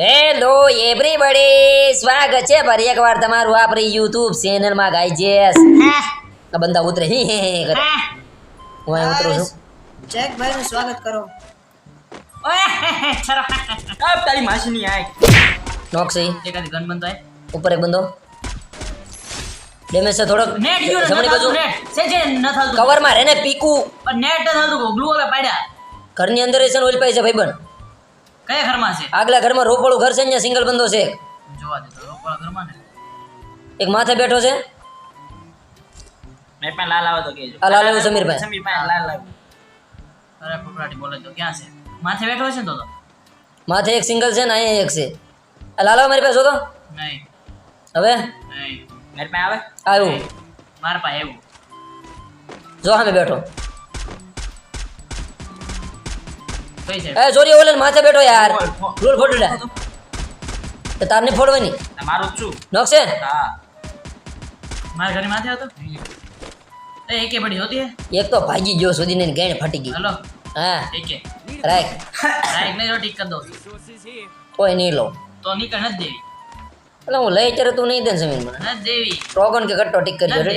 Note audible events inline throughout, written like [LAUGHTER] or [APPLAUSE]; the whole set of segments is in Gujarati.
હેલો એવરીબડી સ્વાગત છે ફરી એકવાર તમારું આપણી યુટ્યુબ ચેનલમાં ગાઈજેસ આ બંદા ઉતરે. હી હે હે કરે. હું. અહીં ઉતરું છું. જેક ભાઈ નું સ્વાગત કરો. આ તારી માસીની આય નોકસી. એકાદી ગન બંધ થાય. ઉપર એક બંદો. ડેમેજ છે થોડોક. નેટ ગયો જમણી બાજુ. નેટ છે છે ન થાતું. કવરમાં ને પીકું. પણ નેટ ન થાતું ગ્લુ વાલા પાડ્યા. ઘરની અંદર છે ઓઇલ ઓલ પાઈ છે ભાઈબંધ. કયા ઘરમાં છે? આગલા ઘરમાં રોપડું ઘર છે ત્યાં સિંગલ બંદો છે. જોવા દે તો રોકવાળા ઘરમાં ને. એક માથે બેઠો છે. મેં પણ લાલ આવે તો કેજો આ લાલ આવ્યું સમીરભાઈ. સમીરભાઈ લાલ આવ્યું. અરે ફફડાટી બોલે તો ક્યાં છે? માથે બેઠો છે તો તો? માથે એક સિંગલ છે ને અહીંયા એક છે. આ આવે મારી પાસે તો નહીં. હવે? નહીં. મારી પાસે આવે? આવ્યું. માર પાસે એવું જો સામે બેઠો. એ સોરી ઓલે માથે બેઠો યાર. રોલ લે. તો તાર નહીં ફોડવાની? તમારું જ છું. નોકશે હા. મારા ઘરે માથે હતો? એ એકે પડી હોતી હે? એક તો ભાગી ગયો સુધી ને ગેણ ફટી ગઈ. હલો. હા. એકે. રાખ. ડાયરેક્ટ નહીં ટીક કર દો કોઈ નહીં લો. તો નહીં કણ જ દેવી. એટલે હું લઈ ત્યારે તું નહીં દે ને સમીર મને દેવી. ટોગન કે કટ્ટો ટીક કરી દે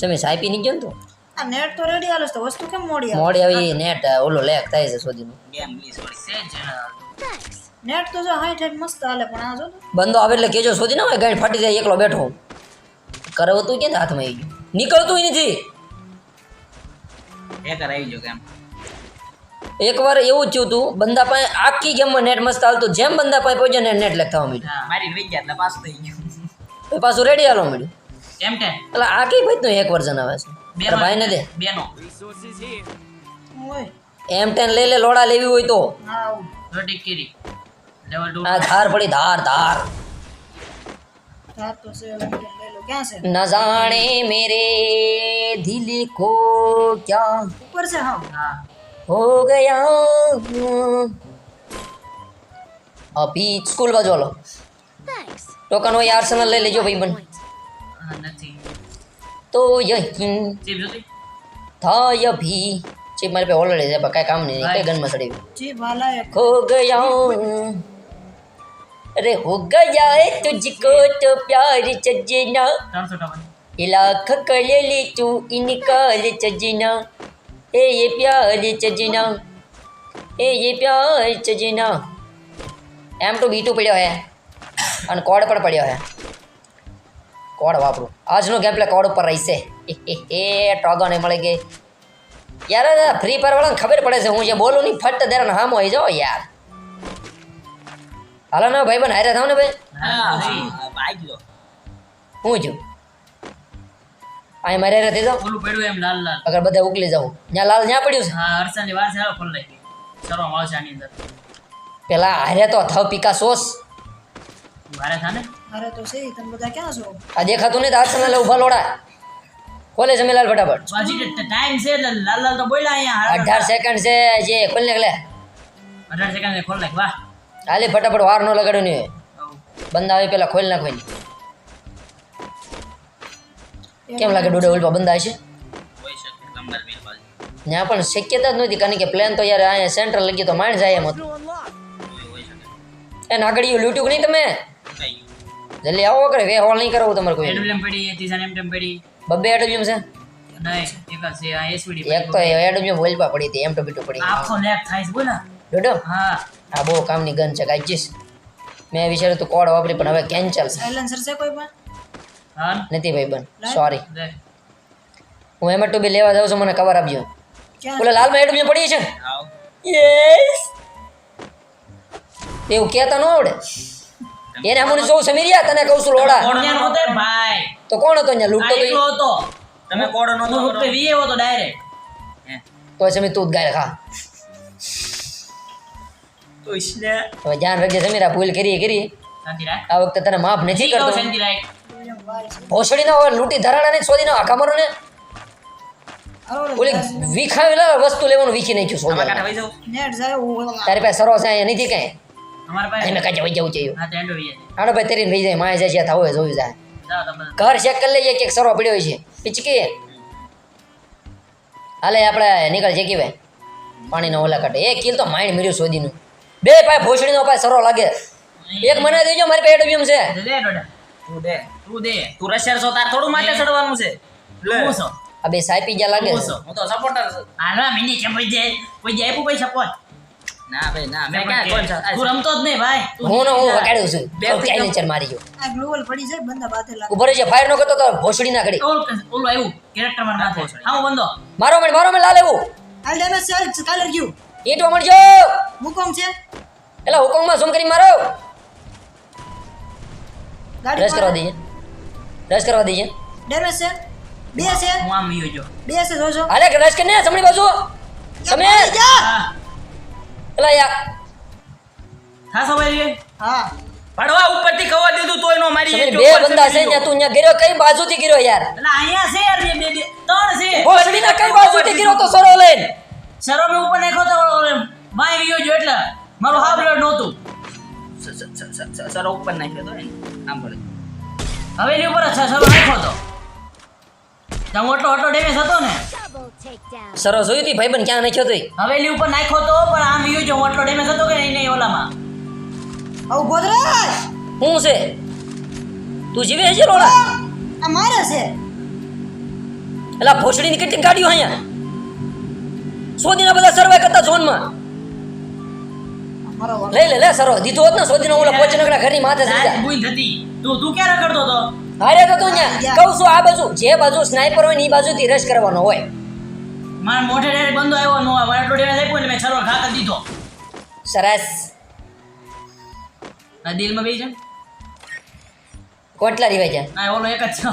સમીર સાઈપી નહીં ગયો ને તું? આ નેટ તો રેડી હાલે તો વસ્તુ કેમ મોડી આવે? મોડી આવી નેટ ઓલો લેક થાય છે સોદીનું ગેમ પ્લીઝ સેજ નેટ તો જો હાઈટ હાઈટ મસ્ત હાલે પણ આ જો ને. બંદો આવે એટલે કેજો સોદી ના હોય ગાડી ફાટી જાય એકલો બેઠો. કરવું તું ક્યાં હાથમાં આવી ગયું? નીકળતું નથી. એક આવી ગયો કેમ? એકવાર એવું જ થયું તું બંદા પાસે આખી ગેમમાં નેટ મસ્ત હાલતું જેમ બંદા પાસે પહોંચે ને નેટ લેક થવા માંડ્યું. મારી રહી ગયા એટલે પાસ થઈ ગયું. પછી પાછું રેડી હાલવા માંડ્યું. કેમ કે? એટલે આખી ભાઈ ભાઈનું એક વર્ઝન આવે છે? બે તારા ભાઈને દે. બેનો ઓય. એમ ટેન લઈ લે લોડા લેવી હોય તો. હા આવું રોટી કીરી. લેવલ ટુ આ ધાર પડી ધાર ધાર. રાત તો છે હવે લઈ લો. ક્યાં છે? ન જાણે મેરે દિલ કો ક્યા. ઉપર છે હા. હા. હો ગયા. અભી સ્કૂલ બાજુ તો યહી ચીપ જોતી था अभी ચીપ મારી પાસે ઓલરેડી છે પણ કાંઈ કામ નહીં કઈ ગનમાં ચડી જી ભાલા એક खो गया अरे हो गया है तुझको तो प्यार सजना ત્રણસો ટકા इलाख कर ले तू इनकाल सजना ए ये प्यार सजना ए ये प्यार सजना એમ તો બીટું પડ્યો હે અને કોડ પણ પડ્યો હે કોડ વાપરું. આજનો ગેમ પ્લે કોડ ઉપર રહેશે. એ ટોગો નહીં મળી ગઈ. યાર ફ્રી ફાયર વાળાને ખબર પડે છે હું જે બોલું નહીં ફટ દેરાને હામો હોય જાઓ યાર. હાલો ને ભાઈ બન હારે થાવ ને ભાઈ. હા છું? અહીં મારે થઈ જાઓ. ઓલું પડ્યું એમ લાલ લાલ. અગર બધા ઉકલી જાઉં ત્યાં લાલ ત્યાં પડ્યું છે? હા હર્ષાની વાર છે ફોન લઈ સર્વમાં આવશે આની અંદર. પેલા હારે તો થવ પીકા સોસ મારે થાને અરે તો છે તમે બધા ક્યાં છો? આ દેખાતું નહીં તો હાથ સામે ઊભા લોડા. ખોલે છે લાલ ફટાફટ? ટાઈમ છે એટલે લાલ લાલ તો બોલ્યા અહીંયા અઢાર સેકન્ડ છે જે ખોલ ને લે અઢાર સેકન્ડ ખોલ નાખ વાહ. હાલે ફટાફટ વાર નો લગાડ્યો નહીં હોય. બંધ આવે પેલા ખોલ નાખો એની. કેમ લાગે ડોડે ઓલપા બંધ હશે હોય શકે નંબર મેલ બાજુ. ત્યાં પણ શક્યતા જ નથી કારણ કે પ્લેન તો યાર અહીંયા સેન્ટ્રલ લગી તો માંડ જાય એમ હતું. હોય શકે. એ નાગડીયું લૂટ્યું નહીં તમે? જલ્દી આવો કરે વે હોલ નહીં કરવું તમારે કોઈ. એડબ્લ્યુએમ પડી ત્રીજા એમ ટેમ પડી. બબ્બે એડબ્લ્યુમ છે? નહીં એક છે આ એસવીડી એક તો એડબ્લ્યુમ ઓલપા પડી હતી એમ તો બીટું પડી. આખો લેક થાય છે બોલા. ડોડો હા. આ બહુ કામની ગન છે ગાઈજીસ મેં વિચાર્યું તું કોડ વાપરી પણ હવે કેન્સલ સાયલેન્સર છે કોઈ પણ? હા? નથી ભાઈ બન સોરી હું એમ ટુ બી લેવા જાઉં છું મને કવર આપજો. ઓલા લાલમાં એડબ્લ્યુમ પડી છે? આવ. યસ એવું કહેતા ન આવડે? એને અમને જોઉં સમીરિયા તને કહું છું લોડા. કોણ ન્યા નહોતો ભાઈ. તો કોણ હતો અહીંયા? લૂંટતો તો હતો. તમે કોડ નો હું ફક્ત વીએ હતો ડાયરેક્ટ તો સમી તું જ ગાય ખા. તો ઇસને હવે ધ્યાન રાખજે સમીરા ભૂલ કરી કરી શાંતિ આ વખતે તને માફ નથી કરતો. શાંતિ રાખ. વિલિયમ વાય છે લૂંટી ધરાણા ને શોધીનો આખા મારો ને ઓલી વિખાવેલા વસ્તુ લેવાનું વીખી નાખ્યું તારી પાસે સરો છે અહીંયા નથી કાંઈ અમારા પાસે એને જવું જોઈએ. હા તો એન્ડો આનો ભાઈ તરીને જાય માય જાય થવું હોય જોયું જાય ઘર ચેક કરી લઈએ કે સરો પડ્યો છે પિચકી હાલે આપણે નીકળ જકી ભાઈ પાણીના ઓલા કાઢે એ કિલ તો માઇન્ડ મળ્યું શોધીનું બે પાય ભોસડીનો પાય સરો લાગે. એક મને દેજો મારી પાસે એડબ્લ્યુએમ છે. દે ડોડા. તું દે તું દે. તું રશિયર છો તાર થોડું માથે ચડવાનું છે. લે. આ બે સાઈ પીજા લાગે હું તો સપોર્ટર છું. હાલવા મિની છે કોઈ જાય? કોઈ જાય આપું પૈસા પોત ના ભાઈ ના. મેં ક્યાં કોણ તું રમતો જ નહીં ભાઈ. હું ને હું વગાડ્યું છું. બે બે ચાઇલેન્જર મારી ગયો. આ ગ્લોવલ પડી જાય બંદા બાથે લાગે. ઊભો રહેજે ફાયર નો કરતો તો ભોસડી ના કરી ઓલું ઓલું આવ્યું કેરેક્ટરમાં નાખો હા હું મારો મેં મારો મેં લાલ એવું. હાલ ડેમેજ સેલ કાલર ગયું ઈંટો મળજો હુકમ છે? એલા હુકમમાં ઝૂમ કરી મારો. ગાડી કરવા દઈએ રશ કરવા દઈએ ડેમેજ છે? બે છે? હું આમ યો જો. બે છે જોજો. કરીને જમણી બાજુ. જા. હા. એલા યાર હા ભાઈ હા. પડવા ઉપરથી ખવા દીધું તોય નો મારી બે ઉપર બંદા છે ને તું ત્યાં ગીર્યો કઈ બાજુથી ગીર્યો યાર? એટલે અહીંયા છે યાર બે બે ત્રણ છે. ભોસડી ના કઈ બાજુથી ગીર્યો તો સરો લઈને? સરો મે ઉપર નાખ્યો તો માય વિયો જો એટલે. મારું હાફ બ્લડ નહોતું. સ- સ- સ- સ- સ- સરો ઉપર નાખ્યો તો આમ ભલે હવેલી ઉપર છે સરો નાખ્યો તો. ત્યાં મોટો ઓટલો ડેમેજ હતો ને. સરો જોયું તી? ભાઈબંધ ક્યાં નાખ્યો તોય? હવેલી ઉપર નાખ્યો તો પણ આમ યુ જો ઓટલો ડેમેજ હતો કે નહીં નહીં ઓલામાં. આવું ગોદરાજ? હું છે? તું જીવે છે રોડા આ મારે છે. એલા ભોસડીની કેટલી ગાડીઓ અહીંયા? સોદીના બધા સર્વે કરતા ઝોનમાં. લઈ લે લે સરો દીધો હોત ને સોદીનો ઓલા પોચનગડા ઘરની માથે સમજા બુઈ થતી. તું તું ક્યારે કરતો તો હારે તો તું કહું છું આ બાજુ જે બાજુ સ્નાઈપર હોય ને એ બાજુથી રશ કરવાનો હોય. માર મોઢે ડાયરેક્ટ બંધો આવ્યો નો આવે એટલો ડેમેજ ને મેં સરો ખાતર દીધો. સરસ. આ દિલમાં બેસી છે? કોટલા રીવાય છે ના ઓલો એક જ છે.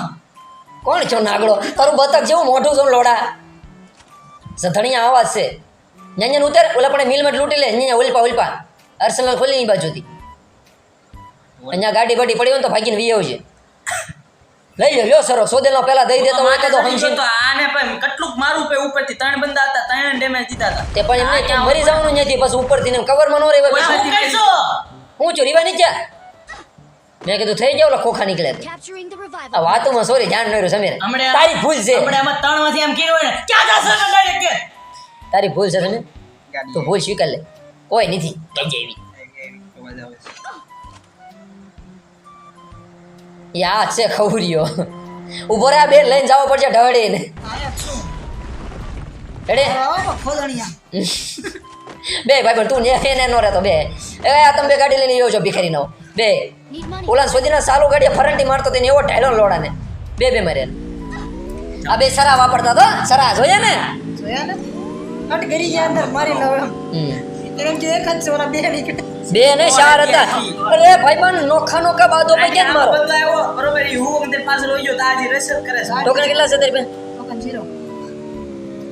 કોણ છો નાગડો? તારું બતક જેવું મોઢું છો લોડા. સધણિયા આવાજ છે. ન્યાન્યાન ઉતર ઓલા પણ મિલમાં લૂંટી લે. ન્યા ઉલપા ઉલ્પા. અર્સનલ ખોલી ની બાજુથી. અહીંયા ગાડી બાડી પડી હોય ને તો ભાગીને વી આવજે. લઈ લ્યો સરો સોદેલનો પેલા દઈ દેતો હોય તો હમશી તો આને પણ કેટલું મારું પે ઉપરથી ત્રણ બંદા હતા ત્રણ ડેમેજ દીધા હતા. તે પણ એમને તું મરી જવાનું નથી પછી ઉપરથી ને કવરમાં નો આ રહેવા હું હું છું રીવા નીચે. મેં કીધું થઈ જાવ ખોખા નીકળે તો. આ. વાતોમાં સોરી જાણ ન રહ્યું સમીર તારી ભૂલ છે. આમાં ત્રણમાંથી એમ કીધું ને ક્યાં જાશો ને ડાયરેક્ટ કે? તારી ભૂલ છે સમીર તું ભૂલ સ્વીકાર લે. કોઈ નથી. કઈ જેવી અવાજ આવે છે. યા છે ખવરિયો ઊભો રહ્યા બેન બે લઈને જવો પડશે ઢળીને ખોદણિયા [LAUGHS] બે ભાઈ પણ તું ને એને નો રહેતો બે. એ આ તમે બે ગાડી લઈને આવ્યો છો ભિખારી નો બે. ઓલા સુધીના સાલું ગાડીએ ફરંટી મારતો તેને એવો ઢાયલો લોડાને બે બે મારે આ બે સરા વાપરતા તો સરા જોયા ને? જોયા ને? કટ કરી ગયા અંદર મારી લવ એમ કે એક જ છે બે નીકળે બે ને ચાર હતા. અરે ભાઈ પણ નોખા નોખા બાદો પૈ ક્યાં મારો? બદલાય. બરોબર ઈ હું અંદર પાછળ હોય ગયો તો આજે રસદ કરે છે. ટોકન કેટલા છે તારી પાસે? ટોકન 0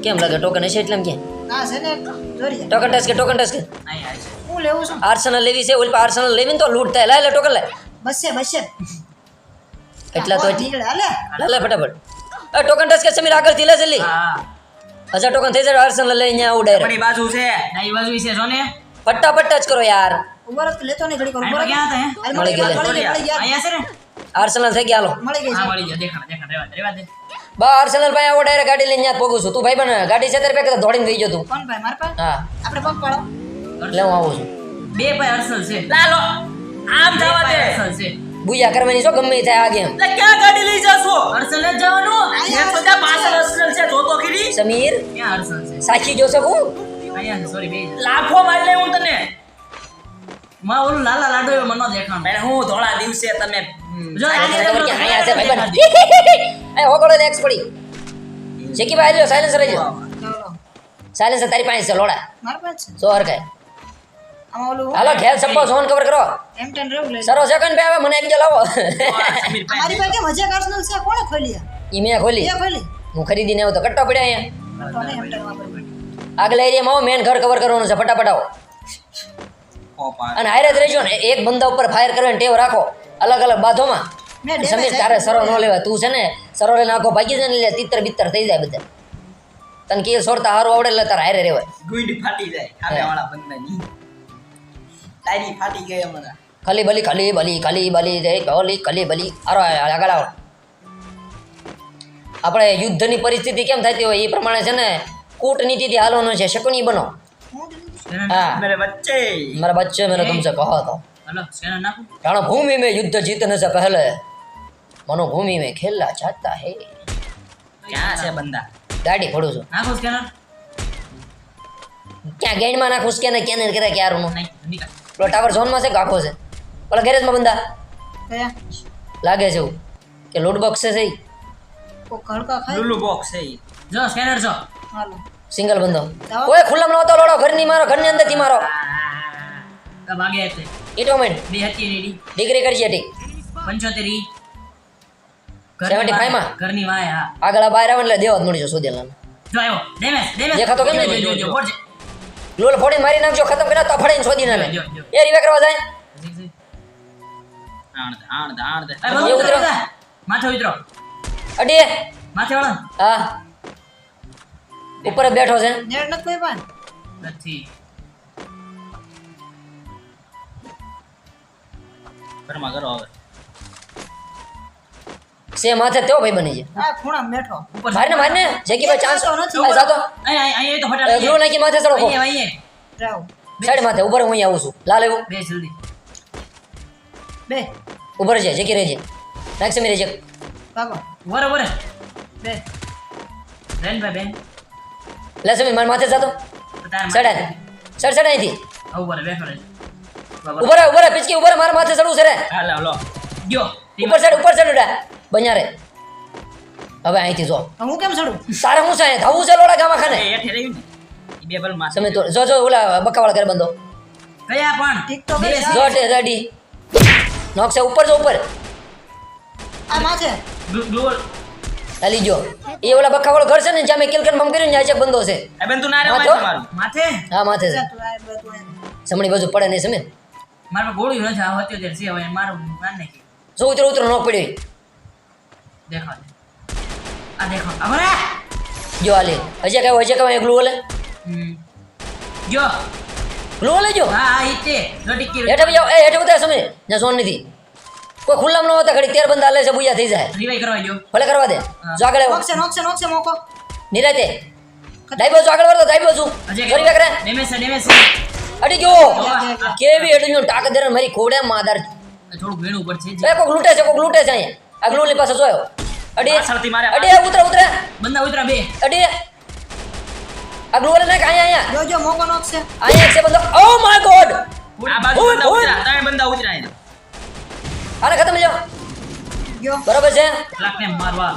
કેમ લાગે? ટોકન હશે એટલે એમ કે? ના છે ને જોરી ટોકન ટચ કે ટોકન ટચ કે? હું લેવું છું. આર્સેનલ લેવી છે ઓલ આર્સનલ આર્સેનલ ને તો લૂટ થાય. લાય લે ટોકન લે બસે બસે. એટલા તો હાલે. લે લે ફટાફટ. એ ટોકન ટચ કે સમીર આગળથી લે જલ્દી હા. હજાર ટોકન થઈ જાય આર્સેનલ લઈ અહીંયા આવું ડાયરેક્ટ બાજુ છે. ના બાજુ છે જો ને ફટાફટ જ કરો યાર. ઊભા તો લેતો નહીં ઘડી આમાં ક્યાં હતા હે? મળી ગયા ગઈ ગઈ અહીંયા છે ને? આર્સેનલ થઈ ગયા હાલો. મળી ગયા હા મળી ગયા. દેખાણ દેખાણ રેવા રેવા દે. બા આર્સનલ ભાઈ આવો ડાયરેક્ટ ગાડી લઈને ત્યાં જ છું. તું ભાઈ બને ગાડી છે તારી પાસે દોડીને થઈ ગયો તું? કોણ ભાઈ માર પાસે? હા. આપણે પગ પાડો. એટલે હું આવું છું. બે ભાઈ અરસલ છે. લાલો આમ જવા દે. ભાઈ છે. બુયા કરવાની શું ગમે થાય આગે એમ. એટલે ક્યાં ગાડી લઈ જશો? અરસલ જવાનું. મેં તો પાછળ અસલ છે. જોતો ખરી? સમીર? ક્યાં છે? સાચી જોશે હું અહીંયા છે સોરી બે છે. લાખો માર લે હું તને. માં ઓલું લાલા લાડો એવો મને દેખાણ. ભાઈ હું ધોળા દિવસે તમે જો અહીંયા છે ભાઈ એ હોગળો ને એક્સ પડી જેકી ભાઈ લ્યો સાયલેન્સ રહેજો ચાલો સાયલેન્સર તારી પાસે છે લોડા. માર પાસે છે? સો હરકાય હાલો ઘેર સપો ફોન કવર કરો. એમ ટેન રેવ લે સરો સેકન્ડ બે આવે મને એક જો લાવો. મારી પાસે મજા હજાર છે કોણે ખોલી ઈ મેં ખોલી. એ ખોલી. હું ખરીદીને આવ્યો તો કટ્ટો પડ્યા અહીંયા. આગલા એરિયામાં આવો મેન ઘર કવર કરવાનું છે. ફટાફટ આવો. અને હારે જ રહેજો ને એક બંદા ઉપર ફાયર કરવાની ટેવ રાખો. અલગ અલગ બાધોમાં. સમીર તારે સરો ન લેવા તું છે ને સરો લઈને આખો ભાગી જાય ને એટલે તિત્તર બિત્તર થઈ જાય બધા. તને કે સોરતા હારું આવડે એટલે તારે હારે રહેવાય. ગુંડી ફાટી જાય ખાને વાળા બંદાની. ડાયરી ફાટી ગઈ અમારા ખલી બલી ખલી બલી ખલી બલી જય ખલી ખલી બલી. આરો આગળ આવો. આપણે યુદ્ધની પરિસ્થિતિ કેમ થતી હોય એ પ્રમાણે છે ને કૂટનીતિથી હાલવાનો છે શકુની બનો. મારા બચ્ચે. મેરે તમને કહો તો. રાણો ભૂમિ મેં યુદ્ધ જીતને સે પહેલે. મનો ભૂમિ મેં ખેલા જાતા હે. ક્યાં છે બંદા? દાડી ફોડું છું. નાખો સ્કેનર. ક્યાં ગેડમાં નાખું સ્કેનર કેનર કરે કે યાર હું નહીં પેલો ટાવર ઝોનમાં છે કાકો છે? પેલા ગેરેજમાં બંદા? લાગે છે એવું. કે લોડ બોક્સ છે લુલુ બોક્સ છે જો સ્કેનર છો હાલો. સિંગલ બંધો. ઓય ખુલ્લામાં નહોતો લોડો ઘરની મારો ઘરની અંદરથી મારો. આ ભાગે તે ઈટો મિનિટ બે હતી રેડી ડિગ્રી કરજે ટી. 75 ઈ. 75 માં? ઘરની વાય હા. આગળ બહાર આવે એટલે દેવા જ મળી જશે સોદેલાને જો આવ્યો. ડેમેજ ડેમેજ દેખાતો કેમ નહીં? જો. લોલ ફોડીને મારી નાખજો ખતમ કર્યા તો ફડીને છોડી ના જો. એ રીવે કરવા જાય? જી, જી. આણ દે આણ દે આણ દે. એ ઉતરો. માથે ઉતરો. અડીએ માથે વાળો. હા. ઉપર જ બેઠો છે નેટ નથી કોઈ પાસે નથી ઘરમાં કરો હવે સે માથે તેવો ભાઈ બની છે આ ખૂણામાં બેઠો ઉપર મારને મારને જેકી ભાઈ ચાન્સ જાતો નથી. આ જાતો અહીં અહીં અહીં તો ફટાફટ ગ્લુ નાખી માથે ચડો અહીં અહીં જાઓ સાઈડ માથે ઉપર હું અહીંયા આવું છું લાલ એવું બે જલ્દી બે ઉપર છે જેકી રહેજે નાખ સમી રહેજે ભાગો વરે વરે બે બેન ભાઈ બેન લે સમી માર માથે જાતો? સડાય સડ સડ અહીંથી. ઉપર બેઠો રહેજો ઉપર ઉપર પિચકી ઉપર મારા માથે ચડવું છે રે. હાલો લો ગયો. ઉપર સાઈડ ઉપર સાઈડ ઉડા બન્યા રે. હવે અહીંથી જો. હું કેમ ચડું? તારે હું છે? થવું છે લોડા ગામા ખાને એ રહ્યું બે બલમાં સમી તો જો જો ઓલા બકાવાળ કરે બંધો. કયા પણ? ટિકટોક બે બસ. રેડી. નોક છે ઉપર જો ઉપર. આ માથે. ગ્લુ- ગ્લુ- હાલી જો. એ ઓલા બકાવાળો ઘર છે ને જ્યાં મેં કિલકન બમ કર્યું ને ત્યાં છે બંધો છે. એ બેન તું ના રે માથે? માથે? હા માથે છે. જમણી બાજુ પડે ને સમે મારે ગોળી ન નથી આ દેર છે હવે મારું માર નાખી. જો ઉતરો ઉતરો ન પડ્યો દેખો આ દેખો અમારે જો આલે હજી કઈ હજી કઈ ગ્લુ ઓલે જો. ગ્લુ ઓલે જો? હા હા ઈ તે. જો હેઠે બી એ હેઠે ઉતાર સમે જ્યાં સોન નથી. કોઈ ખુલ્લામ નો હોતા ઘડી તેર બંધ હાલે છે બુયા થઈ જાય. રિવાઈ કરવા જો ભલે કરવા દે. જો આગળ આવો. નોકશે નોકશે નોકશે મોકો. નિરાતે. ડાઈ બાજુ આગળ વળતો ડાઈ બાજુ હજી ફરી વેકરે ડેમેજ છે ડેમેજ છે અડી ગયો. કેવી અડી ગયો ટાક દેર મારી ખોડે માદાર. થોડું વેણું ઉપર છે એ કોક લૂટે છે કોક લૂટે છે અહીંયા. આગલું ની પાસે જોયો. અડી. પાછળથી મારે અડી ઉતરે ઉતરે. બંદા ઉતરા બે. અડી. આગલું ઓલે નાખ અહીંયા અહીંયા. જો જો મોકો નોકશે અહીંયા છે બંદો. ઓ માય ગોડ આ બાજુ બંદા. ઉતરા ત્રણ બંદા ઉતરા એના આને ખતમ લ્યો. ગયો બરોબર છે? મારવા.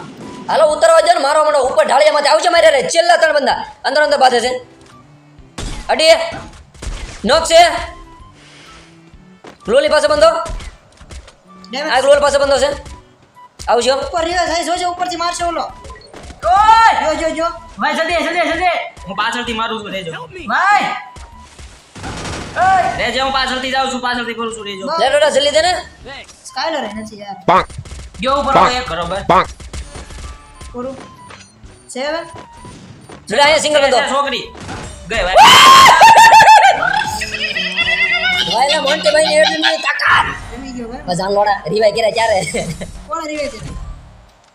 હાલો ઉતરવા જો ને મારો માંડો ઉપર ઢાળિયામાંથી આવશે મારે રે છેલ્લા ત્રણ બંદા. અંદર અંદર બાધે છે. અડી નોક છે. ગ્લોલી પાસે બંધો. ડેમેજ આ ગ્લોલ પાસે બંધો છે. આવજો. ઉપર રિયો થાય જોજો ઉપરથી મારશે ઓલો. ઓય! જો જો જો. ભાઈ જલ્દી જલ્દી જલ્દી. હું પાછળથી મારું છું રેજો. ભાઈ! રેજો હું પાછળથી જાઉં છું પાછળથી કરું છું રેજો. લે લોડા જલ્દી દે ને. સ્કાયલર એ નથી યાર. ગયો ઉપર એક બરોબર. છે હવે? જોડે અહીંયા સિંગલ એ છોકરી. ગઈ ભાઈ ભાઈલા મોન્ટી ભાઈ ની એટલી તાકાત. રમી ગયો ભાઈ આમ લોડા રીવાય કર્યા ત્યારે કોણ રિવાજ છે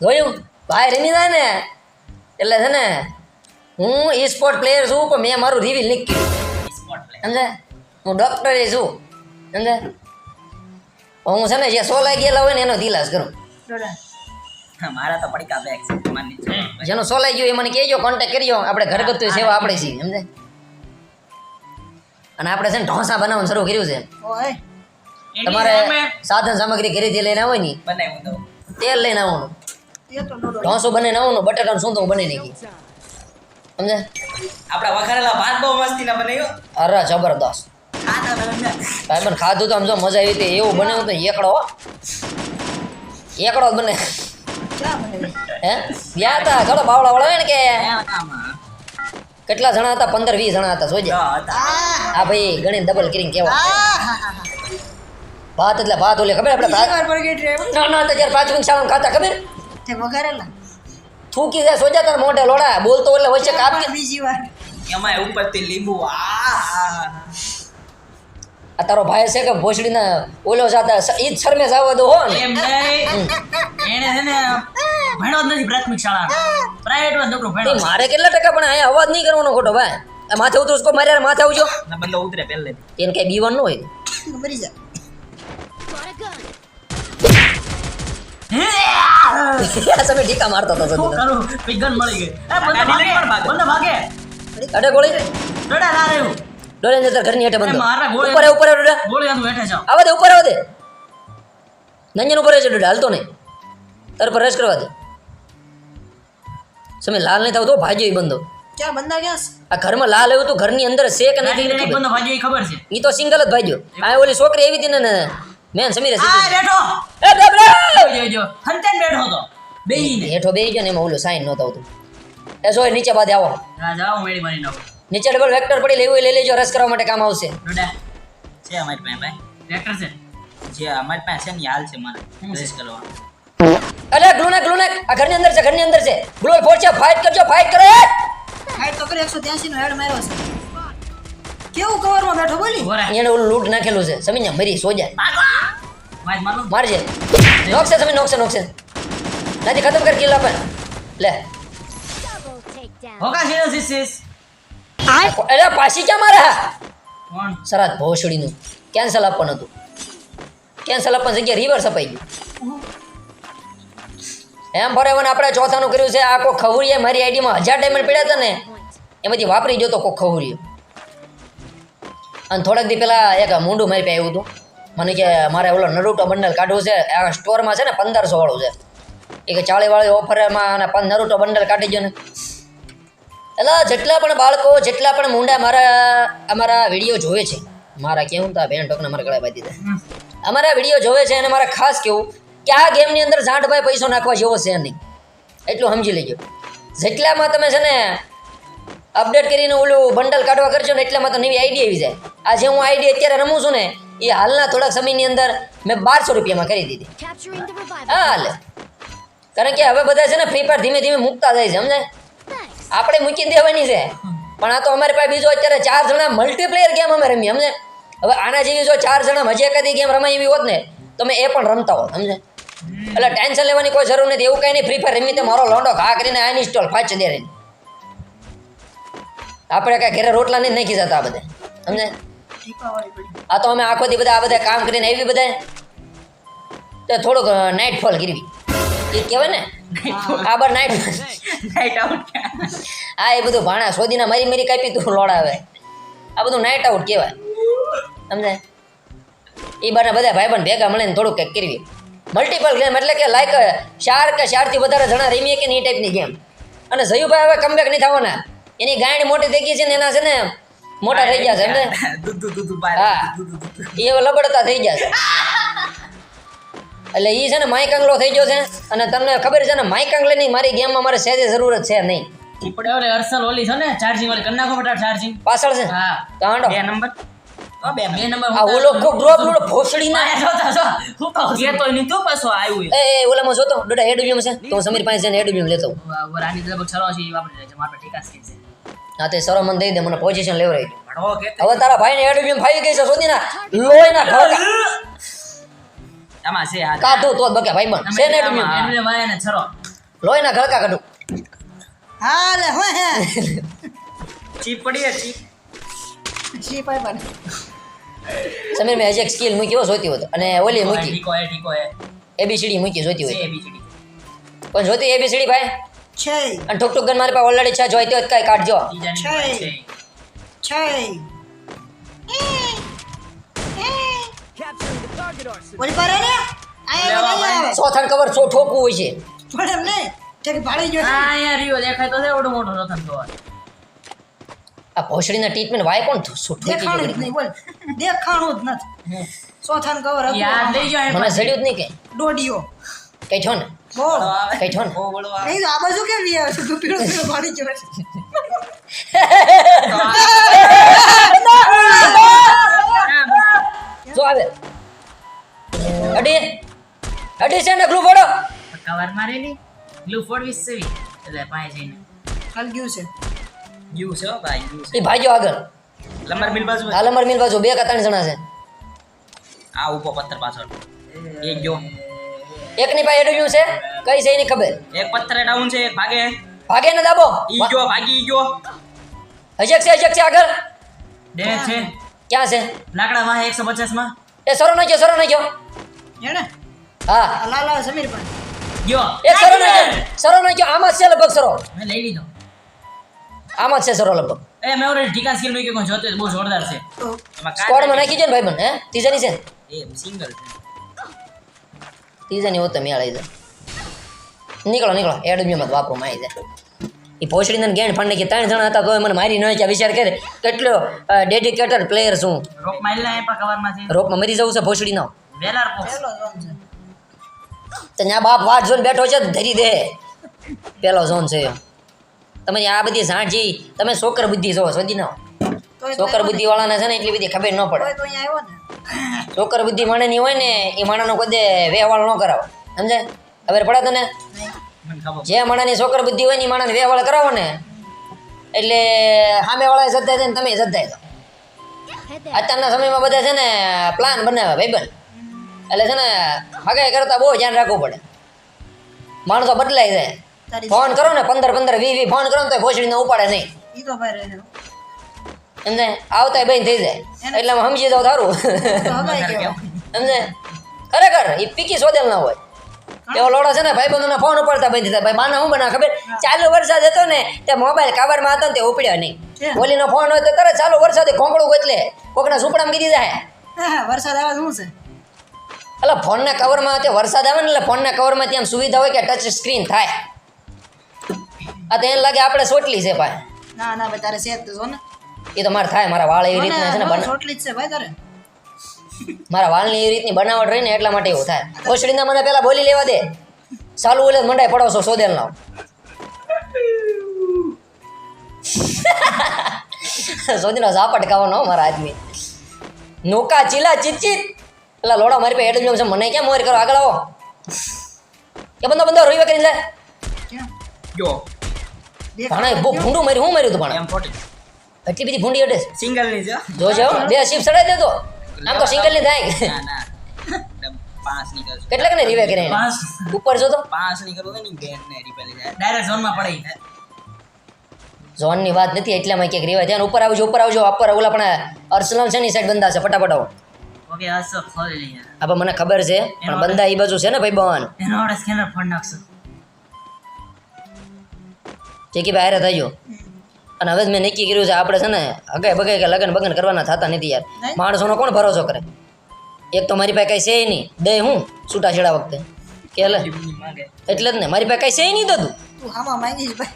જોયું? ભાઈ રમી જાય ને. એટલે છે ને હું ઈ સ્પોર્ટ પ્લેયર છું પણ મેં મારું રિવીલ નહીં કર્યું. સમજે હું ડોક્ટર છું. સમજે હું છે ને જે સો લાગી ગયેલા હોય ને એનો દિલાસ કરું. મારા તો પડી છે જેનો સો લાગી ગયો એ મને કહેજો કોન્ટેક્ટ કરજો. આપણે ઘરગથ્થુ સેવા આપણે છીએ સમજે અને આપણે છે ને ઢોસા બનાવવાનું શરૂ કર્યું છે. ઓય. તમારે સાધન સામગ્રી ઘરેથી લઈને આવો ને તેલ લઈને આવવાનું. ઢોસો બને આવવાનું બટાકાનું શું તો બની નહીં સમજે આપણા વઘારેલા ભાત બહુ મસ્તી ના બનાવ્યો. અરે જબરદસ્ત. ભાઈ મને ખાધું તો આમ જો મજા આવી હતી. એવું બનાવ્યું તો એકડો હો. એકડો બને. હે? ગયા હતા ઘણો બાવળા વળાવે ને કે? કેટલા જણા હતા? પંદર વીસ જણા હતા જોજે. હા ભાઈ ગણી ડબલ કરીને કેવા. ભાત એટલે ભાત ઓલે ખબર આપણે ભાત? વાર પર ગેટ રે ના ના તો જ્યારે મિનિટ શાળામાં ખાતા ખબર? તે વઘારેલા. થૂકી જાય સોજા તાર મોઢે લોડા. બોલતો એટલે વચ્ચે કાપી બીજી વાર. એમાં ઉપરથી લીંબુ આ. આ તારો ભાઈ છે કે ભોસડીને ઓલો સાથે ઈદ જ શરમે જાવા દો હો એમ નહીં. એને છે ને ભણ્યો નથી પ્રાથમિક શાળા. પ્રાઇવેટમાં છોકરો ભણ્યો મારે કેટલા ટકા પણ અહીંયા અવાજ નહીં કરવાનો ખોટો ભાઈ. માથે ઉતરો છો મારે માથે આવજો. ના બદલો ઉતરે પહેલે એને કઈ બીવાનું ન હોય. મરી જા. તમે ઢીકા મારતો હતા શું કરું? ગન મળી ગઈ. અરે બંદા ભાગે. બંદા ભાગે. અરે ગોળી. રડા ના રહ્યું ડોલે ને તાર ઘરની હેઠે બંધો. ઉપર ઉપર ડોડા બોલે આનું હેઠે જાઓ. આવા દે ઉપર આવા દે. નંજન ઉપર છે ડોડા હાલતો નહીં. તાર પર રસ કરવા દે. સમે લાલ નહીં થાવ તો ભાગ્યો ઈ બંધો. ક્યાં બંધા ક્યાં આ ઘરમાં લાલ આવ્યું તો ઘરની અંદર છે કે નથી બંધો એને ખબર. છે. ઈ તો સિંગલ જ ભાજ્યો આ ઓલી છોકરી એવી હતી ને ને મેન સમીરે આ બેઠો. એ ડબલા! જો જો હંતેન બેઠો તો બેહીને. હેઠો બેહી ગયો ને એમાં ઓલું સાઈન નહોતો આવતો. એ જો નીચે બાદ આવો. હા જાઓ મેળી મારી નાખો નીચે ડબલ વેક્ટર પડી લેવું લઈ લેજો રસ કરવા માટે કામ આવશે. ડોડા છે અમારી પાસે ભાઈ. ટ્રેક્ટર છે? જે અમારી પાસે છે ને હાલ છે મારે. રસ કરવા અરે ગ્લુનેક ગ્લુનેક આ ઘરની અંદર છે ઘરની અંદર છે. ગ્લોલ ફોર છે ફાઇટ કરજો ફાઇટ કરો! હાઈટ તો કરે એકસો ત્યાસી નો હેડ માર્યો છે. કેવું કવરમાં બેઠો બોલી? એને ઓલું લૂટ નાખેલું છે. સમજ્યા મરી સોજા વાજ મારો મારજે. નોકશે સમજ નોકશે નોકશે નથી ખતમ કર કિલ્લા પર લે. હોકા સીધો સીસીસ અરે પાછી ક્યાં મારા? કોણ? સરાત ભોસડીનું. કેન્સલ આપવાનું હતું. કેન્સલ આપવાની જગ્યાએ રિવર્સ અપાઈ ગયું એમ ફોરેવન આપણે ચોથાનું કર્યું છે આ કોઈ ખવરીએ મારી આઈડીમાં હજાર ડાયમંડ પડ્યા હતા ને એમાંથી વાપરી જોતો કોઈ ખવરીએ અને થોડાક દી પહેલાં એક મૂંડું મારી પાસે આવ્યું હતું. મને કે મારે ઓલો નરૂટો બંડલ કાઢવું છે આ સ્ટોરમાં છે ને પંદરસો વાળું છે. એ કે ચાળી વાળી ઓફરમાં અને નરૂટો બંડલ કાઢી ગયો ને. એટલે જેટલા પણ બાળકો જેટલા પણ મુંડા મારા અમારા વીડિયો જોવે છે મારા કેવું તા બેન ટોકને મારા ગળા બાંધી દે. અમારા વીડિયો જોવે છે અને મારે ખાસ કેવું કે આ ગેમની અંદર સાઠભાઈ પૈસો નાખવા જેવો છે નહીં. એટલું સમજી લેજો. જેટલામાં તમે છે ને અપડેટ કરીને ઓલું બંડલ કાઢવા કરજો ને એટલામાં તો નવી આઈડી આવી જાય. આ જે હું આઈડી અત્યારે રમું છું ને એ હાલના થોડાક સમયની અંદર મેં બારસો રૂપિયામાં કરી દીધી. હા હાલે કારણ કે હવે બધા છે ને ફ્રી ફાયર ધીમે ધીમે મૂકતા જાય છે સમજાય. આપણે મૂકી દેવાની છે. પણ આ તો અમારી પાસે બીજો અત્યારે ચાર જણા મલ્ટીપ્લેયર ગેમ અમે રમીએ, સમજે? હવે આના જેવી જો ચાર જણા મજા કદી ગેમ રમાય એવી હોત ને તો મેં એ પણ રમતા હોત, સમજે? એટલે ટેન્શન લેવાની કોઈ જરૂર નથી, એવું કંઈ નહીં ફ્રી ફાયર રમી તે મારો લોન્ડો ઘા કરીને અનઇન્સ્ટોલ ફાચ દે આપણે કાંઈ ઘરે રોટલા નહીં નાખી જતા આ બધા, સમજે? આ તો અમે આખો દી બધા આ બધા કામ કરીને આવી બધા તો થોડુંક નાઇટ ફોલ કરવી. એ કહેવાય ને આ બાર નાઇટ નાઇટ આઉટ હા એ બધું ભાણા સોદીના મારી મારી કાપી તું લોડાવે. આ બધું નાઈટ આઉટ કહેવાય. સમજાય? એ બારના બધા ભાઈ પણ ભેગા મળીને થોડુંક કંઈક કરવી. મલ્ટિપલ ગેમ એટલે કે લાઈક ચાર કે ચારથી વધારે જણા રમીએ કે નહીં ટાઈપની ગેમ અને જયુભાઈ હવે કમબેક નહીં થવાના. એની ગાંડ મોટી થઈ ગઈ છે ને એના છે ને મોટા થઈ ગયા છે એમને હા. એ લબડતા થઈ ગયા છે. એટલે એ છે ને માઇક આંગલો થઈ ગયો છે અને તમને ખબર છે ને માઇક આંગલાની મારી ગેમમાં મારે સહેજે જરૂરત છે નહીં. પડે ઓલે અરસલ ઓલી છે ને ચાર્જિંગ વાળી કરી નાખો ચાર્જિંગ પાછળ છે? હા. તો આંડો બે નંબર. બે બે નંબર નંબર આ ઓલો કોક ડ્રોપ લોડો ભોસડી ના. જો જો જો. હું કહું એ તો એની તો પાછો આવ્યું એ એ ઓલામાં જોતો. ડોડા હેડુબીમ છે. તો હું સમીર પાસે જઈને લેતો. રાની લગભગ છરો છે એ વાપરી છે મારે ઠીકા સ્કીન છે. હા તે સરો મને દઈ દે મને પોઝિશન લેવરાઈ દે. હવે તારા ભાઈને હેડુબીમ ફાઈ ગઈ છે સોદીના લોહીના ખડકા આમાં છે આ કાઢું તો બકે ભાઈ બન છે ને વાય ને છરો. કાઢું. હા હોય હે ચીપ ચીપ સમીર મેં હજી એક સ્કિલ મૂકી હો જોતી હોત અને ઓલી મૂકી. હે હે. એબીસીડી મૂકી જોતી હોય એબીસીડી પણ જોતી એબીસીડી ભાઈ? છે. અને ઠોક ઠોક ગન મારી પાસે ઓલરેડી છે જોઈતી હોય તો કાંઈ કાઢજો. છે. છે. છે. ઓલી પર ને આયા ચોથાણ કવર છો ઠોકવું હોય છે. પણ એમ નહીં કે ભાડી ગયો હા અહીંયા રહ્યો દેખાય તો છે એવડો મોટો રતન કવર આ ભોસડીના ટ્રીટમેન્ટ વાય કોણ શું દેખાણું જ નહીં બોલ. દેખાણું જ નથી. ચોથાન કવર હતું. લઈ જાઓ મને સડ્યું જ નહીં કે. દોડીયો કઈ છો ને? બોલ. કઈ છો ને? બહુ નહીં આ બાજુ કેમ લઈ આવે? છે તું પીળો પીળો ભાડી ગયો છે. જો આવે. અડી અડી છે ને ગ્લુ ફોડો કવર મારેલી? ગ્લુ ફોડ વીસ સેવી. એટલે પાસે જઈને. હાલ ગયું છે. ગયું છે ભાઈ ગયું છે. એ ભાગ્યો આગળ. લમર મિલ બાજુ આલમર મિલ બાજુ બે કે ત્રણ જણા છે. આ ઉપો પથ્થર પાછળ. એક જો. એકની પાસે એડવ્યું છે કઈ છે એની ખબર? એક પથ્થર ડાઉન છે એક ભાગે. ભાગે ને દાબો. ઈ ગયો ભાગી ઈ ગયો. અજક છે અજક છે આગળ. ડે છે. ક્યાં છે? લાકડા માં એકસો પચાસમાં એ સરો નાખ્યો સરો નાખ્યો. એને હા. આ લાલ સમીર પણ ગયો એક સરો નાખ્યો સરો નાખ્યો આમાં છે લગભગ સરો મેં લઈ લીધો. આમાં છે સરો લગભગ. એ મેં ઓલરેડી ઠીકા સ્કિલ કે પણ જોતો બહુ જોરદાર છે. તો? એમાં નાખી છે ને ભાઈ હે? ત્રીજાની છે એ સિંગલ છે. ત્રીજાની હોત મેળ આવી જાય નીકળો નીકળો. એડમિયમાં વાપરો આવી જાય એ ભોસડીને ગેણ ફંડે કે ત્રણ જણા હતા તો મને મારી ન કે વિચાર કરે કેટલો ડેડિકેટેડ પ્લેયર છું. રોપમાં મરી જવું છે ભોસડીનો. વેલાર પોક્સ પહેલો ઝોન છે. તો ત્યાં બાપ વાત જોઈને બેઠો છે ધરી દે. પેલો ઝોન છે. તમે આ બધી ઝાંઝી તમે સોકર બુદ્ધિ છો સદી ન સોકર છોકર બુદ્ધિ વાળાને છે ને એટલી બધી ખબર ન પડે. તોય તો અહીંયા આવ્યો ને. છોકર બુદ્ધિ માણેની હોય ને એ માણાનો કોઈ દે વેહવાળ ન કરાવો. સમજે? ખબર પડે તને? જે માણાની છોકર બુદ્ધિ હોય ને એ માણાને વેહવાળ કરાવો ને. એટલે સામે વાળા શ્રદ્ધા છે ને તમે શ્રદ્ધા દો. અત્યારના સમયમાં બધા છે ને પ્લાન બનાવે ભાઈબંધ. એટલે છે ને હગાઈ કરતા બહુ ધ્યાન રાખવું પડે. માણસો બદલાય જાય ફોન કરો ને પંદર પંદર વીસ વીસ ફોન કરો ને તો ભોસડીને ઉપાડે નહીં. ઈ તો ભાઈ રહે આવતા બેન થઈ જાય. એટલે હું સમજી જાઉં તારું. [LAUGHS] એમને ખરેખર એ પીકી સોદેલ ના હોય. એવો લોડો છે ને ભાઈ બંધોના ફોન ઉપાડતા બંધ થતા. ભાઈ માના હું બના ખબર? ચાલુ વરસાદ હતો ને તે મોબાઈલ કાવરમાં હતો ને તે ઉપડ્યો નહીં. બોલીનો ઓલીનો ફોન હોય તો તરત ચાલુ વરસાદે ખોંકળું ગોતલે. કોકના સુપડામાં ગીરી જાય. વરસાદ આવે શું છે? એટલે ફોનના કવરમાં તે વરસાદ આવે ને એટલે ફોનના કવરમાં ત્યાં સુવિધા હોય કે ટચ સ્ક્રીન થાય. આ તો એને લાગે આપણે સોટલી છે ભાઈ. ના ના ભાઈ તારે સેજ તો જો ને. એ તો મારે થાય મારા વાળ એવી રીતના છે ને બને સોટલી જ છે ભાઈ તારે. મારા વાળની એવી રીતની બનાવટ રહી ને એટલા માટે એવું થાય. ઓછડીના મને પહેલા બોલી લેવા દે. ચાલુ ઓલે મંડાઈ પડાવશો સોદેલ નો [LAUGHS] સોદીનો ઝાપટ ખાવાનો મારા આદમી. નોકા ચીલા ચીચીત. પેલા લોડા મારી પાસે એડમ છે મને ક્યાં મોર કરો? આગળ આવો. કે બંદો બંદો રોઈવા કરી લે. જો. ભાણા બહુ ભૂંડું માર્યું હું માર્યું તું ભાણા? એટલી બધી ભૂંડી અડે સિંગલની છે? જોજો બે શિપ ચડાઈ દેતો આમ તો સિંગલની થાય. ના ના. કેટલાક ને રીવે કરે ઉપર જો તો. પાંચની ને જાય. ડાયરેક્ટ પડી વાત નથી એટલામાં ક્યાંક રેવા ત્યાં ઉપર આવજો ઉપર આવજો ઉપર ઓલા પણ અર્સલમ છે ની સાઈડ બંધા છે ફટાફટ આવો. ઓકે આ સો ખોલી લઈએ. આપણે મને ખબર છે પણ બંદા એ બાજુ છે ને ભાઈ બન? એનો આપણે સ્કેનર ફોડ નાખશું. ચેકી ભાઈ હારે થઈજો અને હવે મેં નક્કી કર્યું છે આપણે છે ને હગાઈ બગાય કે લગન બગન કરવાના થતા નથી યાર? માણસોનો કોણ ભરોસો કરે? એક તો મારી પાસે કઈ છે નહીં. દે હું છૂટા છેડા વખતે. કે લે. એટલે જ ને મારી પાસે કઈ છે નહીં દતું તું હામાં માંગીશ ભાઈ.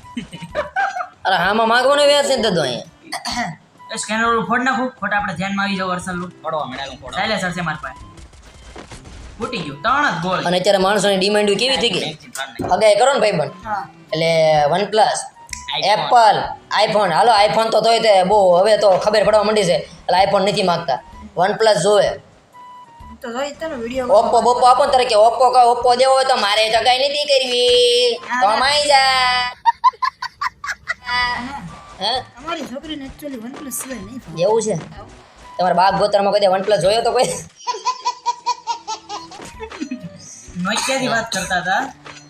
અરે આમાં માંગવાનો વ્યાજ નહીં દતો અહીંયા? [COUGHS] એ સ્કેનર ઓલું ફોડ નાખું. ખોટા આપણે ધ્યાનમાં આવી જાવ વરસાદનું પડવા મળ્યા પડવા સાયલેન્સર છે મારી પાસે. ફૂટી ગયું. ત્રણ જ ગોળ અને અત્યારે માણસોની ડિમાન્ડ કેવી થઈ ગઈ. હગાઈ કરો ને ભાઈ બન એટલે વન પ્લસ એપલ આઈફોન. હાલો આઈફોન તો તોય તે બહુ હવે તો ખબર પડવા માંડી છે. એટલે આઈફોન નથી માગતા. વન પ્લસ જોવે. ઈ તો જોઈ તને વીડિયો ઓપ્પો બોપ્પો આપો તારે કે ઓપ્પો કા ઓપ્પો દેવો હોય તો મારે ચગાઈ નથી કરવી. તો માઈ જા. હે? અમારી છોકરીને એકચ્યુઅલી વન પ્લસ સિવાય નહીં એવું છે? તમારા બાપ ગોતરમાં કદી વન પ્લસ જોયો તો કોઈ? નોકિયાથી વાત કરતા હતા?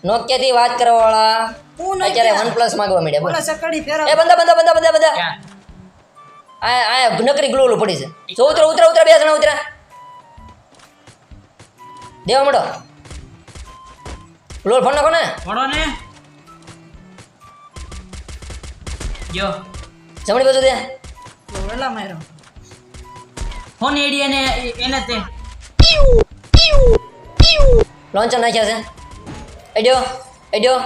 નોકિયા થી વાત કરવા વાળા હું અત્યારે વન પ્લસ માંગવા બોલ. સકડી એ બંદા બંદા બંદા બંદા બંદા આ આ નકરી ગ્લો પડી છે. જો ઉતરો ઉતરો ઉતરો બે જણા ઉતરા. દેવા મળો ફોન નાખો ને. ફોડો ને. જો જમણી બાજુ દે. વેલા મારો ફોન એડી અને એને તે. લોન્ચર નાખ્યા છે. એડ્યો એડ્યો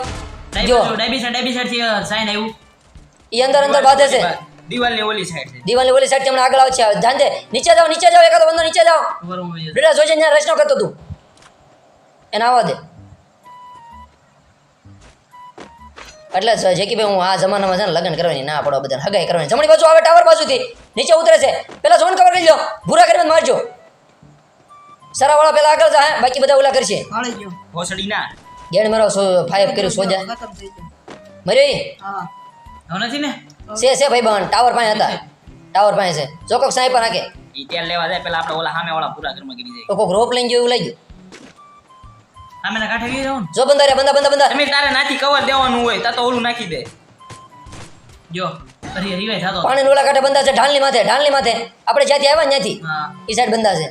જો. ડાબી સાઈડ ડાબી સાઈડથી સાઈન આવ્યું. ઈ અંદર અંદર બાધે છે. દિવાલની ઓલી સાઈડ છે. ઓલી સાઈડ હમણાં આગળ આવશે. ધ્યાન દે. નીચે જાવ નીચે જાવ એકાદો બંદો નીચે જાવ બેટા જોજે ત્યાં રચનો કરતો તું. એને આવવા દે. એટલે જ કે ભાઈ હું આ જમાનામાં છે ને લગ્ન કરવાની ના પડો બધા હગાઈ કરવાની. જમણી બાજુ આવે ટાવર બાજુથી નીચે ઉતરે છે. પેલા ઝોન કવર કરી લો ભૂરા કરીને મારજો. સરાવાળા પેલા આગળ જા બાકી બધા ઓલા કરશે. ગયો. ભોસડી ના ગેડ મારો ફાઈવ કર્યું સોજા ગયો. ઈ? હા. નથી ને? છે છે ભાઈ બહન ટાવર પાસે હતા. ટાવર પાસે છે. જો સાહેબ પર નાખે ઈ તેલ લેવા જાય પેલા આપણે ઓલા સામે વાળા પૂરા ઘરમાં ગીરી જાય. કોક રોપ લઈને ગયો એવું લાગ્યું. સામે કાંઠે જાઉં જો બંદા રે બંદા બંદા બંદા તમે તારે નાથી કવર દેવાનું હોય તા તો ઓલું નાખી દે. જો અરે રિવાઇવ થાતો. પાણી ઓલા કાંઠે બંદા છે ઢાલની માથે ઢાલની માથે. આપણે જ્યાંથી આવ્યા ત્યાંથી હા. એ સાઈડ બંદા છે.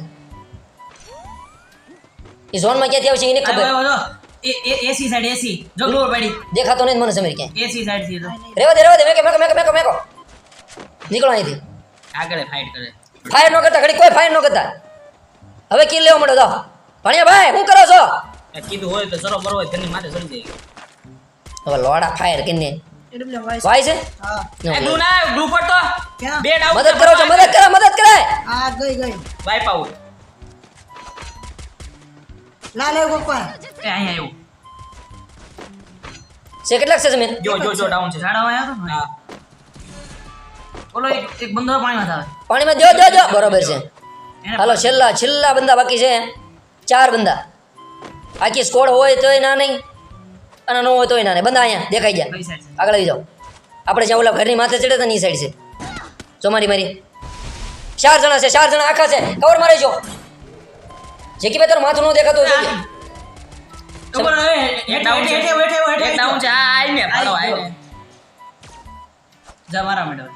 ઈ ઝોનમાં ક્યાંથી આવશે એને ખબર. એ એસી સાઈડ એસી. જો ગ્લોર પડી. દેખાતો નહીં મને સમજ ક્યાંય. એસી સાઈડથી તો. રેવા દે રેવા દે મેકો મેકો મેકો મેકો. નીકળો અહીંથી. આગળ ફાઈટ કરે. ફાયર નો કરતા ઘડી કોઈ ફાયર ન કરતા. હવે કિલ લેવા મળો દો ભણ્યા ભાઈ હું કરો છો? કીધું હોય તો સરો બરો હોય તેની માથે ચડી જાય હવે લોડા ફાયર વાઇસ ભાઈ છે. હા. એ ગ્લુ ના ગ્લુ પર તો બે ડાઉન મદદ કરો છો મદદ કરો મદદ કરે. આ ગઈ ગઈ. વાઇપ આઉટ લાલ આવ્યો ગોપા એ અહીં આવ્યો. છે કેટલાક છે જમીન? જો જો જો ડાઉન છે. સાડા આવ્યો તો હા. ઓલો એક એક બંદો પાણીમાં આવે પાણીમાં જો જો જો. બરોબર છે. હાલો છેલ્લા છેલ્લા બંદા બાકી છે. ચાર બંદા. આખી સ્કોડ હોય તોય ના નહીં. અને ન હોય તોય ના નહીં. બંધા અહીંયા દેખાઈ ગયા આગળ આવી જાઓ. આપણે જ્યાં ઓલા ઘરની માથે ચડે તો ની સાઈડ છે. જો મારી મારી. ચાર જણા છે ચાર જણા આખા છે. કવર મારે જો જેકી ભાઈ તારું માથું ન દેખાતું હોય મેડમ.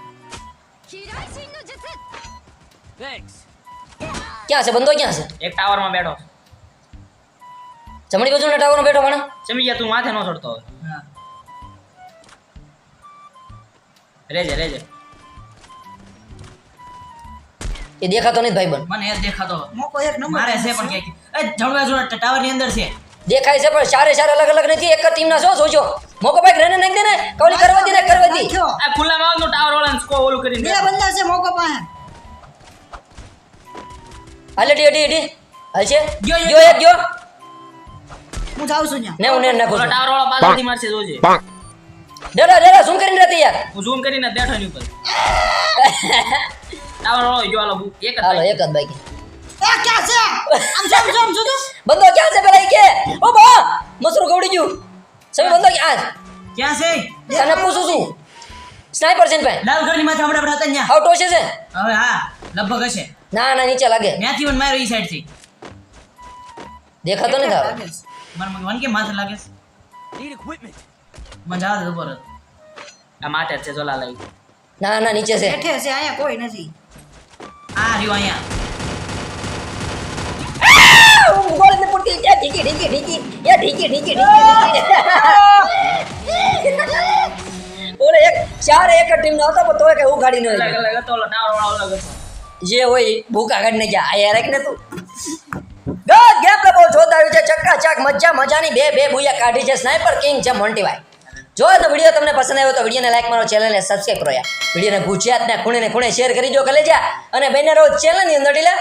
ક્યાં છે? બંદો ક્યાં છે? એક ટાવરમાં બેઠો. જમણી બાજુના ટાવરમાં બેઠો પણ સમજી ગયા તું માથે નો ચડતો હવે રેજે રેજે. એ દેખાતો નહીં ભાઈ બન મને એ દેખાતો. મોકો એક નંબર. મારે છે પણ કે એ જમણી બાજુ ટાવરની અંદર છે. દેખાય છે પણ ચારે ચાર અલગ અલગ નથી. એક જ ટીમના છો જોજો. મોકો ભાઈ રેને નાખી દે ને. કવલી કરવા દે ને કરવા દે. આ આ ખુલ્લામાં આવતું ટાવર વાળા સ્કો ઓલું કરીને બે. બંદા છે મોકો પાસે. હાલે ડી ડી ડી હાલ છે? ગયો, ગયો. એક ગયો. હું જાઉં છું ને હું ને નાખું ટાવર વાળા પાછળથી મારશે જોજે. ડરા ડરા શું કરીને રહેતી યાર. હું ઝૂમ કરીને બેઠો એની ઉપર. [LAUGHS] ટાવર વાળો જો હાલો એક જ હાલો એક જ બાકી એ ક્યાં છે? આમ જો આમ જો આમ જો તો. બંદો ક્યાં છે પેલા કે? ઓ બા મસરું ગવડી ગયું. સમી બંદો ક્યાં ક્યાં છે? તને પૂછું છું. સ્નાઈપર છે ને ભાઈ? લાલ ઘરની માથે હાવ ટોશે છે? હવે હા લગભગ હશે. ના ના નીચે લાગે. ત્યાંથી મને માર્યો ઈ સાઈડથી. દેખાતો લાગે છે. કે લાગે ઉપર આ માથે જોલા લઈ ના ના નીચે છે. હેઠે છે અહીંયા કોઈ નથી. આ રહ્યો અહીંયા. ગોળ ને પડતી યા ઢીકી ઢીકી ઢીકી. યા ઢીકી ઢીકી ઢીકી. ઓલે એક ચાર એક ટીમ નો હતો પણ તોય કઈ ઉઘાડી ન ઓલો ટાવર વાળો અલગ જે હોય ભૂકા કાઢી ને ગયા. આ યાર એક ને તું. ગદ ગેપ લે જોરદાર આવ્યું છે ચક્કા ચાક મજા મજાની બે બે બુયા કાઢી છે. સ્નાઈપર કિંગ છે મોન્ટીભાઈ જો તો વીડિયો તમને પસંદ આવ્યો તો વિડીયોને લાઈક મારો ચેનલને સબસ્ક્રાઈબ કરો યાર. વિડીયોને ગુજરાતના ખૂણે ખૂણે શેર કરી દો કલેજા. અને બેને રોજ ચેનલની અંદર ઢીલા